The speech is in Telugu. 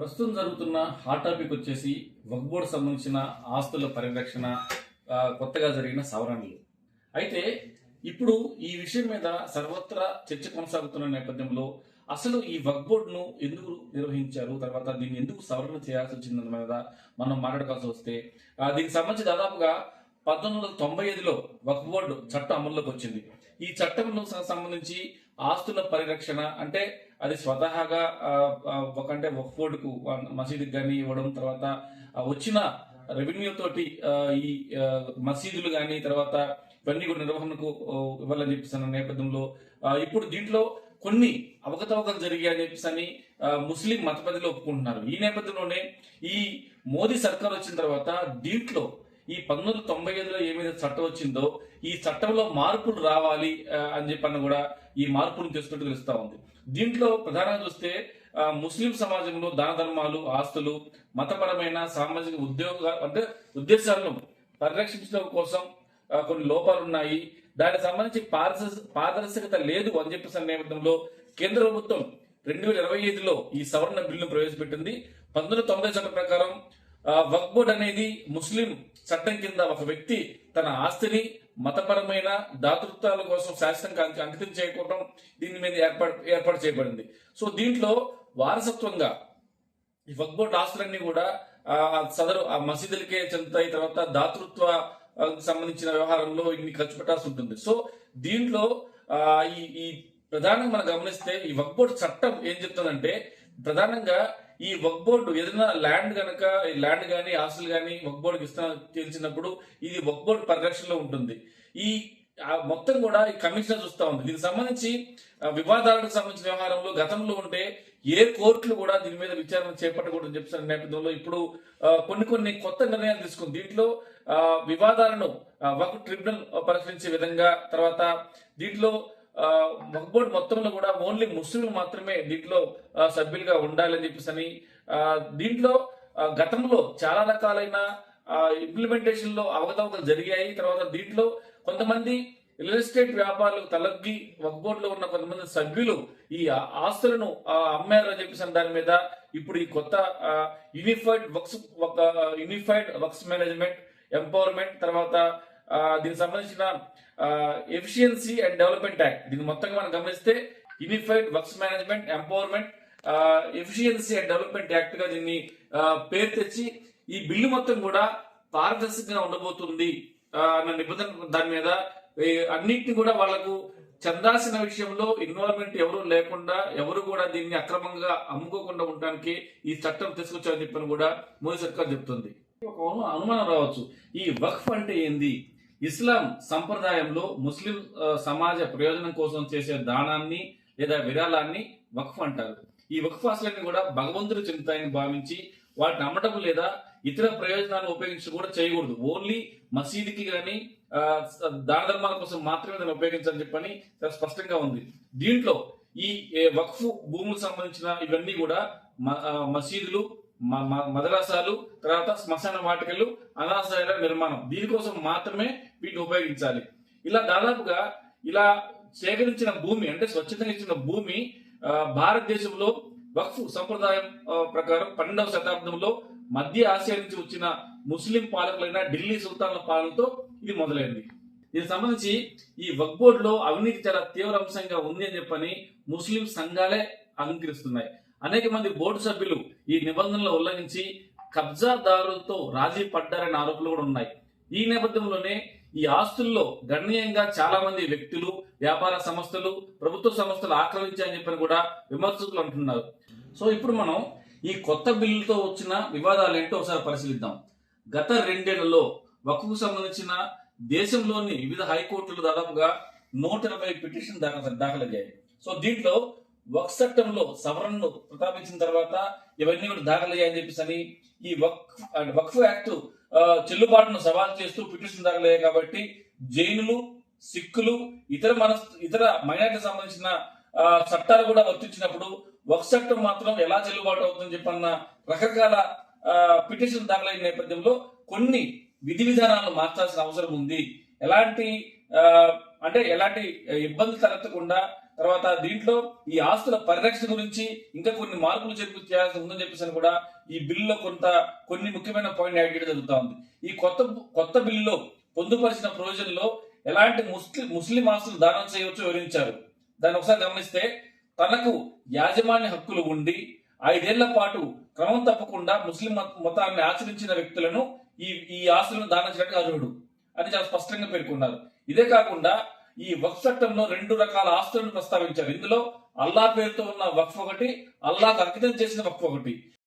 ప్రస్తుతం జరుగుతున్న హాట్ టాపిక్ వచ్చేసి వక్బోర్డ్ సంబంధించిన ఆస్తుల పరిరక్షణ కొత్తగా జరిగిన సవరణలు. అయితే ఇప్పుడు ఈ విషయం మీద సర్వత్రా చర్చ కొనసాగుతున్న నేపథ్యంలో అసలు ఈ వక్ బోర్డును ఎందుకు నిర్వహించారు? తర్వాత దీన్ని ఎందుకు సవరణ చేయాల్సి వచ్చిందన్న మీద మనం మాట్లాడుకోవాల్సి వస్తే దీనికి సంబంధించి దాదాపుగా పంతొమ్మిది వందల తొంభై ఐదులో వక్ బోర్డు చట్టం అమల్లోకి వచ్చింది. ఈ చట్టంలో సంబంధించి ఆస్తుల పరిరక్షణ అంటే అది స్వతహాగా ఒక అంటే వక్ బోర్డుకు మసీదుకి కానీ ఇవ్వడం తర్వాత వచ్చిన రెవెన్యూ తోటి ఈ మసీదులు కానీ తర్వాత ఇవన్నీ కూడా నిర్వహణకు ఇవ్వాలని చెప్పేసి నేపథ్యంలో ఇప్పుడు దీంట్లో కొన్ని అవకతవకలు జరిగాయని చెప్పేసి అని ముస్లిం మతపతిలో ఒప్పుకుంటున్నారు. ఈ నేపథ్యంలోనే ఈ మోదీ సర్కార్ వచ్చిన తర్వాత దీంట్లో ఈ పంతొమ్మిది తొంభై ఐదులో ఏమైతే చట్టం వచ్చిందో ఈ చట్టంలో మార్పులు రావాలి అని చెప్పన్న కూడా ఈ మార్పులను తెస్తున్నట్టు తెలుస్తా ఉంది. దీంట్లో ప్రధానంగా చూస్తే ముస్లిం సమాజంలో దాన ధర్మాలు ఆస్తులు మతపరమైన సామాజిక ఉద్యోగ అంటే ఉద్దేశాలను పరిరక్షించడం కోసం కొన్ని లోపాలు ఉన్నాయి. దానికి సంబంధించి పారదర్శ- పారదర్శకత లేదు అని చెప్పేసి నేపథ్యంలో కేంద్ర ప్రభుత్వం రెండు వేల ఇరవై ఐదులో ఈ సవరణ బిల్లును ప్రవేశపెట్టింది. పంతొమ్మిది తొంభై చట్టం ప్రకారం ఆ, బోర్డ్ అనేది ముస్లిం చట్టం కింద ఒక వ్యక్తి తన ఆస్తిని మతపరమైన దాతృత్వాల కోసం శాశ్వతంగా అంకితం చేయకపోవడం దీని మీద ఏర్పాటు ఏర్పాటు చేయబడింది. సో దీంట్లో వారసత్వంగా ఈ వక్ఫ్ ఆస్తులన్నీ కూడా ఆ, సదరు ఆ మసీదులకే చెందుతాయి తర్వాత దాతృత్వ సంబంధించిన వ్యవహారంలో ఇన్ని ఖర్చు పెట్టాల్సి ఉంటుంది. సో దీంట్లో ఆ, ఈ ఈ ప్రధానంగా మనం గమనిస్తే ఈ వక్బోర్డ్ చట్టం ఏం చెప్తుందంటే ప్రధానంగా ఈ వక్ బోర్డు ఏదైనా ల్యాండ్ కనుక ఈ ల్యాండ్ కానీ ఆస్తులు కానీ వక్ బోర్డుకి ఇస్తా తెలిసినప్పుడు ఇది వక్ బోర్డు పరిరక్షణలో ఉంటుంది. ఈ మొత్తం కూడా ఈ కమిషనర్ చూస్తా ఉంది. దీనికి సంబంధించి వివాదాలకు సంబంధించిన వ్యవహారంలో గతంలో ఉంటే ఏ కోర్టులు కూడా దీని మీద విచారణ చేపట్టకూడదని చెప్పిన నేపథ్యంలో ఇప్పుడు కొన్ని కొన్ని కొత్త నిర్ణయాలు తీసుకుంది. దీంట్లో వివాదాలను వక్ ట్రిబ్యునల్ పరిశీలించే విధంగా తర్వాత దీంట్లో ఆ, మొత్తంలో కూడా ఓన్లీ ముస్లింలు మాత్రమే దీంట్లో సభ్యులుగా ఉండాలని చెప్పేసి అని దీంట్లో గతంలో చాలా రకాలైన ఇంప్లిమెంటేషన్లో అవకతవకలు జరిగాయి. తర్వాత దీంట్లో కొంతమంది రియల్ ఎస్టేట్ వ్యాపారులు తలగ్గి వక్ఫ్ ఉన్న కొంతమంది సభ్యులు ఈ ఆస్తులను ఆ, అమ్మారు అని చెప్పేసి దాని మీద ఇప్పుడు ఈ కొత్త unified Waqf unified Waqf management empowerment తర్వాత దీనికి సంబంధించిన ఎఫిషియన్సీ అండ్ డెవలప్మెంట్ యాక్ట్ దీన్ని మొత్తంగా మనం గమనిస్తే unified works management empowerment efficiency and development యాక్ట్గా దీన్ని పేరు తెచ్చి ఈ బిల్లు మొత్తం కూడా పారదర్శకంగా ఉండబోతుంది అన్న నిబంధన దాని మీద. అన్నింటినీ కూడా వాళ్ళకు చెందాల్సిన విషయంలో ఇన్వాల్వ్మెంట్ ఎవరు లేకుండా ఎవరు కూడా దీన్ని అక్రమంగా అమ్ముకోకుండా ఉండడానికి ఈ చట్టం తీసుకొచ్చారని చెప్పని కూడా మోదీ సర్కార్ చెప్తుంది. ఒక అనుమానం రావచ్చు. ఈ వక్ఫ్ అంటే ఏంది? ఇస్లాం సంప్రదాయంలో ముస్లిం సమాజ ప్రయోజనం కోసం చేసే దానాన్ని లేదా విరాళాన్ని వక్ఫ్ అంటారు. ఈ వక్ఫ్ ఆస్తులన్నీ కూడా భగవంతుడు చెందుతాయని భావించి వాటిని అమ్మటం లేదా ఇతర ప్రయోజనాలను ఉపయోగించి కూడా చేయకూడదు. ఓన్లీ మసీదుకి కానీ దాన ధర్మాల కోసం మాత్రమే దాన్ని ఉపయోగించాలని చెప్పని చాలా స్పష్టంగా ఉంది. దీంట్లో ఈ వక్ఫ్ భూములకు సంబంధించిన ఇవన్నీ కూడా మ- మసీదులు మ- మ- తర్వాత శ్మశాన వాటికలు అనాథాలయాల నిర్మాణం. దీనికోసం మాత్రమే వీటిని ఉపయోగించాలి. ఇలా దాదాపుగా ఇలా సేకరించిన భూమి అంటే స్వచ్ఛందంగా ఇచ్చిన భూమి భారతదేశంలో వక్ఫ్ సంప్రదాయం ప్రకారం పన్నెండవ శతాబ్దంలో మధ్య ఆసియా నుంచి వచ్చిన ముస్లిం పాలకులైన ఢిల్లీ సుల్తాన్ల పాలనతో ఇది మొదలైంది. దీనికి సంబంధించి ఈ వక్ బోర్డులో అవినీతి చాలా తీవ్ర అంశంగా ఉంది అని చెప్పని ముస్లిం సంఘాలే అంగీకరిస్తున్నాయి. అనేక మంది బోర్డు సభ్యులు ఈ నిబంధనలు ఉల్లంఘించి కబ్జాదారులతో రాజీ పడ్డారనే ఆరోపణలు కూడా ఉన్నాయి. ఈ నేపథ్యంలోనే ఈ ఆస్తుల్లో గణనీయంగా చాలా మంది వ్యక్తులు వ్యాపార సంస్థలు ప్రభుత్వ సంస్థలు ఆక్రమించాయని చెప్పని కూడా విమర్శకులు అంటున్నారు. సో ఇప్పుడు మనం ఈ కొత్త బిల్లుతో వచ్చిన వివాదాలు ఏంటో ఒకసారి పరిశీలిద్దాం. గత రెండేళ్ళలో వక్కు సంబంధించిన దేశంలోని వివిధ హైకోర్టులు దాదాపుగా నూట ఎనభై పిటిషన్ దాఖలు దాఖలయ్యాయి. సో దీంట్లో వక్ చట్టంలో సవరణను ప్రతాపించిన తర్వాత ఇవన్నీ కూడా దాఖలయ్యాయని చెప్పేసి అని ఈ వక్ఫ్ వక్ఫ్ యాక్ట్ చెల్లుబాటును సవాల్ చేస్తూ పిటిషన్ జరగలేదు కాబట్టి జైనులు సిక్కులు ఇతర మన ఇతర మైనార్టీ సంబంధించిన చట్టాలు కూడా వర్తించినప్పుడు వక్ చట్టం మాత్రం ఎలా చెల్లుబాటు అవుతుందని చెప్పన్న రకరకాల ఆ, పిటిషన్ దాఖలైన నేపథ్యంలో కొన్ని విధి విధానాలను మార్చాల్సిన అవసరం ఉంది. ఎలాంటి ఆ, అంటే ఎలాంటి ఇబ్బంది తలెత్తకుండా తర్వాత దీంట్లో ఈ ఆస్తుల పరిరక్షణ గురించి ఇంకా కొన్ని మార్పులు చేర్పు చేయాల్సి ఉందని చెప్పేసి అని కూడా ఈ బిల్లులో కొంత కొన్ని ముఖ్యమైన పాయింట్ యాడ్ చేయడం జరుగుతూ ఉంది. ఈ కొత్త కొత్త బిల్లులో పొందుపరిచిన ప్రొవిజన్ ఎలాంటి ముస్లిం ముస్లిం ఆస్తులు దానం చేయవచ్చో వివరించారు. దాన్ని ఒకసారి గమనిస్తే తనకు యాజమాన్య హక్కులు ఉండి ఐదేళ్ళ పాటు క్రమం తప్పకుండా ముస్లిం మతాన్ని ఆచరించిన వ్యక్తులను ఈ ఈ ఆస్తులను దానం చేయడానికి అర్హుడు అని చాలా స్పష్టంగా పేర్కొన్నారు. ఇదే కాకుండా ఈ వక్ఫ్ చట్టంలో రెండు రకాల ఆస్తులను ప్రస్తావించారు. ఇందులో అల్లా పేరుతో ఉన్న వక్ఫ్ ఒకటి అల్లాకు అంకితం చేసిన వక్ఫ్ ఒకటి.